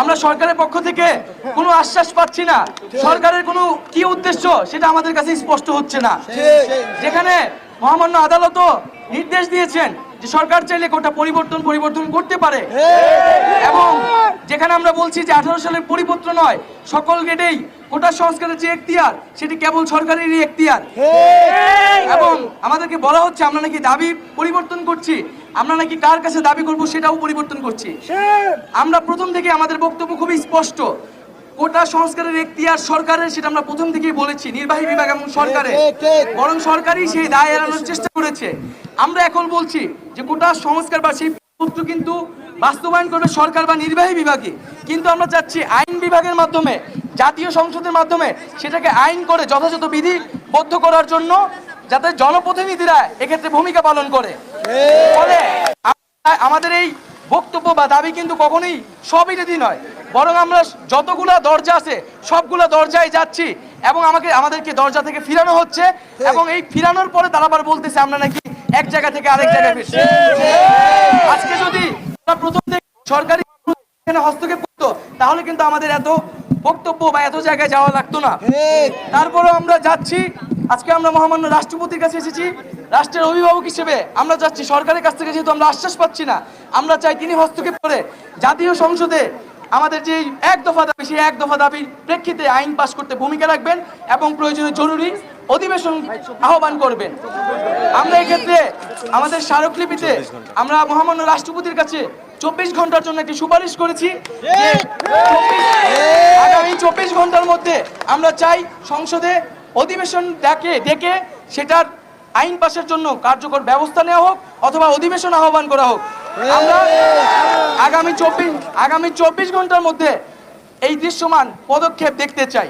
আমরা সরকারের পক্ষ থেকে কোনো আশ্বাস পাচ্ছি না। সরকারের কোনো কি উদ্দেশ্য সেটা আমাদের কাছে স্পষ্ট হচ্ছে না। যেখানে মহামান্য আদালতও নির্দেশ দিয়েছেন যে সরকার চাইলে কোটা পরিবর্তন পরিবর্তন করতে পারে। এবং যেখানে আমরা বলছি যে আঠারো সালের পরিপত্র নয়, সকল গেটেই কোটা সংস্কারের যে এখতিয়ার। সেটি কেবল সরকারেরই এখতিয়ার। এবং আমাদেরকে বলা হচ্ছে আমরা নাকি দাবি পরিবর্তন করছি। আমরা নাকি কার কাছে দাবি করব সেটাও পরিবর্তন করছি। আমরা প্রথম থেকে আমাদের বক্তব্য খুবই স্পষ্ট। কোটা সংস্কারের এখতিয়ার সরকারের সেটা আমরা প্রথম থেকেই বলেছি। নির্বাহী বিভাগ এবং সরকারের। বরং সরকারই সেই দায় এড়ানোর চেষ্টা করেছে। আমরা এখন বলছি যে কোটা সংস্কার বা সেই পত্র কিন্তু বাস্তবায়ন করবে সরকার বা নির্বাহী বিভাগে কিন্তু আমরা চাচ্ছি আইন বিভাগের মাধ্যমে জাতীয় সংসদের মাধ্যমে সেটাকে আইন করে যথাযথ বিধিবদ্ধ করার জন্য যাতে জনপ্রতিনিধিরা এক্ষেত্রে ভূমিকা পালন করে। ফলে আমাদের এই বক্তব্য বা দাবি কিন্তু কখনোই সবিরোধী নয়। বরং আমরা যতগুলা দরজা আছে সবগুলা দরজায় যাচ্ছি এবং আমাকে আমাদেরকে দরজা থেকে ফিরানো হচ্ছে এবং এই ফিরানোর পরে তারা আবার বলতেছে আমরা নাকি এক জায়গা থেকে আরেক জায়গায় আজকে যদি প্রথম থেকে সরকারি হস্তক্ষেপ করতো তাহলে কিন্তু আমাদের এত বক্তব্য বা এত জায়গায় যাওয়া লাগতো না। তারপরেও আমরা যাচ্ছি। আজকে আমরা মহামান্য রাষ্ট্রপতির কাছে এসেছি। রাষ্ট্রের অভিভাবক হিসেবে আমরা যাচ্ছি, সরকারের কাছ থেকে যেহেতু আমরা আশ্বাস পাচ্ছি না, আমরা চাই তিনি হস্তক্ষেপ করে জাতীয় সংসদে আমাদের যে এক দফা দাবি, সেই এক দফা দাবির প্রেক্ষিতে আইন পাশ করতে ভূমিকা রাখবেন এবং প্রয়োজনে জরুরি অধিবেশন আহ্বান করবেন। আমরা এক্ষেত্রে আমাদের স্মারকলিপিতে আমরা মহামান্য রাষ্ট্রপতির কাছে চব্বিশ ঘণ্টার জন্য একটি সুপারিশ করেছি যে 24 আগামী চব্বিশ ঘণ্টার মধ্যে আমরা চাই সংসদে অধিবেশন ডাকে, ডেকে সেটার আইন পাশের জন্য কার্যকর ব্যবস্থা নেওয়া হোক অথবা অধিবেশন আহ্বান করা হোক। আমরা আগামী চব্বিশ আগামী চব্বিশ ঘণ্টার মধ্যে এই দৃশ্যমান পদক্ষেপ দেখতে চাই।